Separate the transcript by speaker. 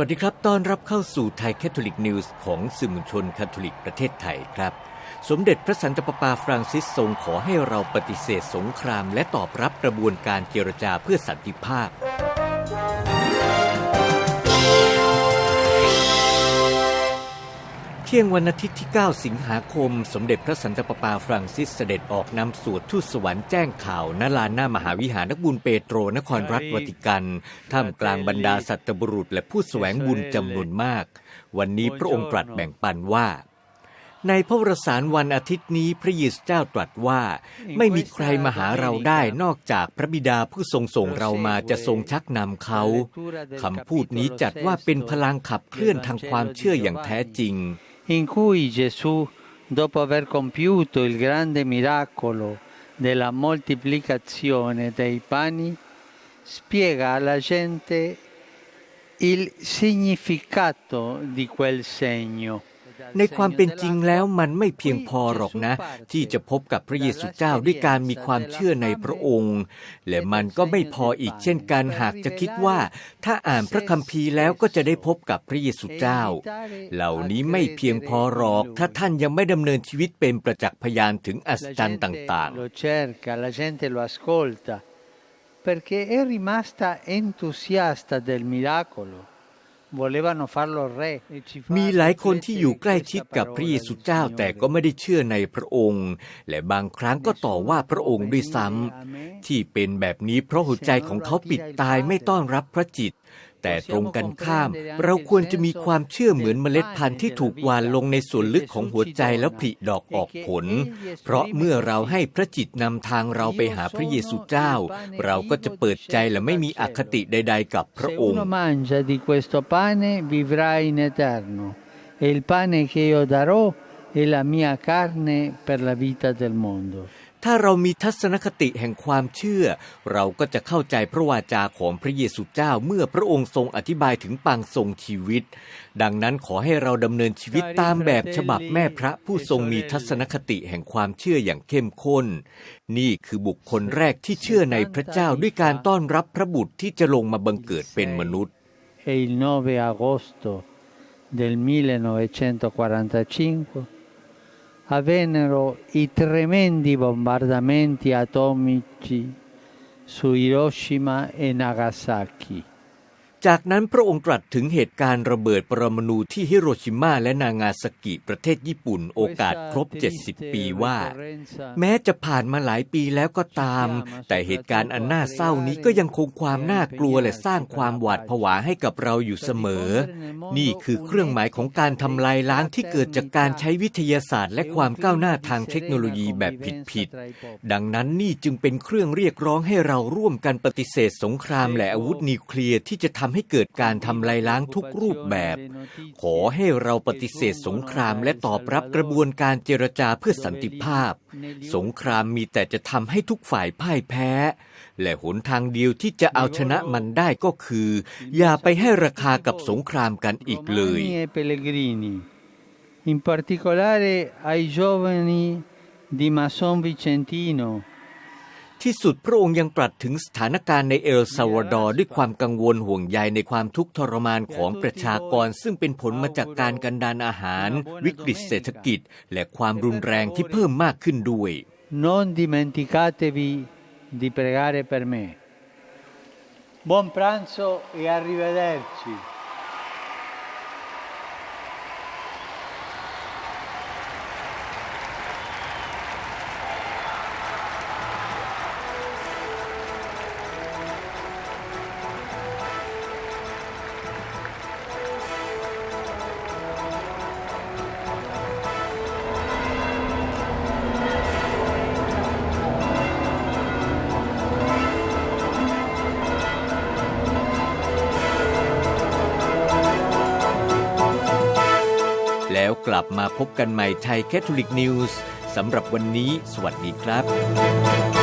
Speaker 1: วัสดีครับ ต้อนรับเข้าสู่ไทยแคทอลิกนิวส์ของสื่อมวลชนคาทอลิกประเทศไทยครับ สมเด็จพระสันตะปาปาฟรานซิสทรงขอให้เราปฏิเสธสงคราม และตอบรับกระบวนการเจรจาเพื่อสันติภาพ เที่ยงวันอาทิตย์ที่ 9 สิงหาคม สมเด็จพระสันตะปาปาฟรังซิสเสด็จออกนำสวดทูตสวรรค์แจ้งข่าวณลานหน้ามหาวิหารนักบุญเปโตรนครรัฐวติกัน ท่ามกลางบรรดาสัตบุรุษและผู้แสวงบุญจำนวนมาก วันนี้พระองค์ตรัสแบ่งปันว่า ในพระวรสารวันอาทิตย์นี้พระเยซูเจ้าตรัสว่า ไม่มีใครมาหาเราได้นอกจากพระบิดาผู้ทรงส่งเรามาจะทรงชักนำเขาคำพูดนี้จัดว่าเป็นพลังขับเคลื่อนทางความเชื่ออย่างแท้จริง
Speaker 2: in cui Gesù, dopo aver compiuto il grande miracolo della moltiplicazione dei pani, spiega alla gente il significato di quel segno.
Speaker 1: ในความเป็นจริงแล้วมันไม่เพียงพอหรอกนะ ที่จะพบกับพระเยซูเจ้าด้วยการมีความเชื่อในพระองค์ และมันก็ไม่พออีกเช่นกันหากจะคิดว่า ถ้าอ่านพระคัมภีร์แล้วก็จะได้พบกับพระเยซูเจ้า เหล่านี้ไม่เพียงพอหรอก ถ้าท่านยังไม่ดำเนินชีวิตเป็นประจักษ์พยานถึงอัศจรรย์ต่าง
Speaker 2: Lo cerca, la gente lo ascolta, perché è rimasta entusiasta del miracolo.
Speaker 1: มีหลายคนที่อยู่ใกล้ชิดกับพระเยซูเจ้าแต่ก็ไม่ได้เชื่อในพระองค์ และบางครั้งก็ต่อว่าพระองค์ด้วยซ้ำที่เป็นแบบนี้เพราะหัวใจของเขาปิดตายไม่ต้อนรับพระจิต แต่ตรงกันข้าม เราควรจะมีความเชื่อเหมือนเมล็ดพันธุ์ที่ถูกหวานลงในส่วนลึกของหัวใจแล้วผลิดอกออกผล เพราะเมื่อเราให้พระจิตนำทางเราไปหาพระเยซูเจ้า เราก็จะเปิดใจและไม่มีอคติใด ๆ กับพระ
Speaker 2: Se
Speaker 1: องค์
Speaker 2: uno mangia di questo pane vivrà in eterno e il pane che io darò è la mia carne per la vita del mondo.
Speaker 1: ถ้าเรามีทัศนคติแห่งความเชื่อ เราก็จะเข้าใจพระวาจาของพระเยซูเจ้าเมื่อพระองค์ทรงอธิบายถึงปางทรงชีวิต ดังนั้นขอให้เราดำเนินชีวิตตามแบบฉบับแม่พระผู้ทรงมีทัศนคติแห่งความเชื่ออย่างเข้มข้น นี่คือบุคคลแรกที่เชื่อในพระเจ้าด้วยการต้อนรับพระบุตรที่จะลงมาบังเกิดเป็นมนุษย์
Speaker 2: E il 9 agosto del 1945 avvennero i tremendi bombardamenti atomici su Hiroshima e Nagasaki.
Speaker 1: จากนั้นพระองค์ตรัสถึงเหตุการณ์ระเบิดปรมาณูที่ฮิโรชิมาและนางาซากิประเทศญี่ปุ่นโอกาสครบ 70 ปีว่า แม้จะผ่านมาหลายปีแล้วก็ตาม แต่เหตุการณ์อันน่าเศร้านี้ก็ยังคงความน่ากลัวและสร้างความหวาดผวาให้กับเราอยู่เสมอ นี่คือเครื่องหมายของการทำลายล้างที่เกิดจากการใช้วิทยาศาสตร์ และความก้าวหน้าทางเทคโนโลยีแบบผิดๆดังนั้นนี่จึงเป็นเครื่องเรียกร้องให้เราร่วมกันปฏิเสธสงครามและอาวุธนิวเคลียร์ที่จะทำำให้เกิดการทำลายล้างทุกรูปแบบ ขอให้เราปฏิเสธสงครามและตอบรับกระบวนการเจรจาเพื่อสันติภาพ สงครามมีแต่จะทำให้ทุกฝ่ายพ่ายแพ้ และหนทางเดียวที่จะเอาชนะมันได้ก็คือ อย่าไปให้ราคากับสงครามกันอีกเลย
Speaker 2: in particolare ai giovani di Mason Vicentino,
Speaker 1: ที่สุดพระองค์ยังตรัสถึงสถานการณ์ในเอลซาวาดอร์ด้วยความกังวลห่วงใยในความทุกข์ทรมานของประชากร ซึ่งเป็นผลมาจากการกันดานอาหาร วิกฤตเศรษฐกิจ และความรุนแรงที่เพิ่มมากขึ้นด้วย
Speaker 2: non dimenticatevi di pregare per me. Buon pranzo e arrivederci.
Speaker 1: ลับมาพบกันใหม่ไทยแคทอลิกนิวส์สำหรับวันนี้ สวัสดีครับ